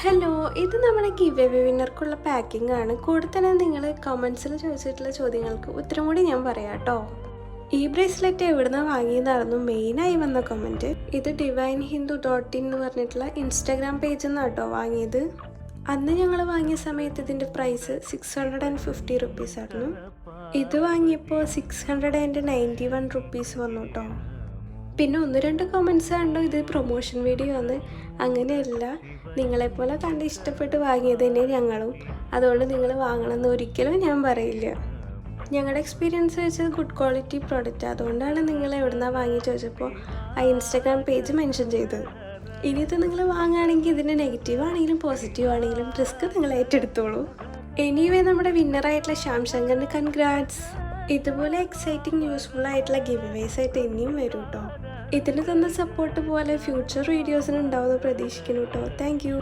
Hello ഇത് നമ്മുടെ give away വിന്നർക്കുള്ള packing ആണ്. കൂടെ തന്നെ നിങ്ങൾ കമൻസിൽ ചോദിച്ചിട്ടുള്ള ചോദ്യങ്ങൾക്ക് ഉത്തരം കൂടി ഞാൻ പറയാം കേട്ടോ. ഈ ബ്രേസ്ലെറ്റ് എവിടുന്ന വാങ്ങിയതായിരുന്നു മെയിനായി വന്ന കമന്റ് ഇത് ഡിവൈൻ ഹിന്ദു ഡോട്ട് ഇൻ എന്ന് പറഞ്ഞിട്ടുള്ള ഇൻസ്റ്റാഗ്രാം പേജിൽ നിന്നാണ് കേട്ടോ വാങ്ങിയത്. അന്ന് ഞങ്ങൾ വാങ്ങിയ സമയത്ത് ഇതിന്റെ price six hundred and fifty rupees ആയിരുന്നു. ഇത് വാങ്ങിയപ്പോൾ six hundred and ninety one rupees വന്നു കേട്ടോ. പിന്നെ ഒന്ന് രണ്ട് കമൻസ് കണ്ടോ ഇത് പ്രൊമോഷൻ വീഡിയോ ആണ്. അങ്ങനെയല്ല നിങ്ങളെപ്പോലെ കണ്ട് ഇഷ്ടപ്പെട്ട് വാങ്ങിയത് തന്നെ ഞങ്ങളും. അതുകൊണ്ട് നിങ്ങൾ വാങ്ങണമെന്ന് ഒരിക്കലും ഞാൻ പറയില്ല. ഞങ്ങളുടെ എക്സ്പീരിയൻസ് വെച്ചത് ഗുഡ് ക്വാളിറ്റി പ്രോഡക്റ്റ് അതുകൊണ്ടാണ് നിങ്ങൾ എവിടുന്നാണ് വാങ്ങി ചോദിച്ചപ്പോൾ ആ ഇൻസ്റ്റാഗ്രാം പേജ് മെൻഷൻ ചെയ്തത്. ഇത് നിങ്ങൾ വാങ്ങുകയാണെങ്കിൽ ഇതിന് നെഗറ്റീവ് ആണെങ്കിലും പോസിറ്റീവ് ആണെങ്കിലും റിസ്ക് നിങ്ങൾ ഏറ്റെടുത്തോളൂ. എനിവേ നമ്മുടെ വിന്നറായിട്ടുള്ള ശ്യാം ശങ്കറിന് കൺഗ്രാറ്റ്സ് ഇതുപോലെ എക്സൈറ്റിംഗ് യൂസ്ഫുൾ ആയിട്ടുള്ള ഗിവ് വേസ് ആയിട്ട് ഇനിയും വരും കേട്ടോ ഇതിന് തന്ന സപ്പോർട്ട് പോലെ ഫ്യൂച്ചർ വീഡിയോസിന് ഉണ്ടാവുമെന്ന് പ്രതീക്ഷിക്കുന്നു കേട്ടോ താങ്ക്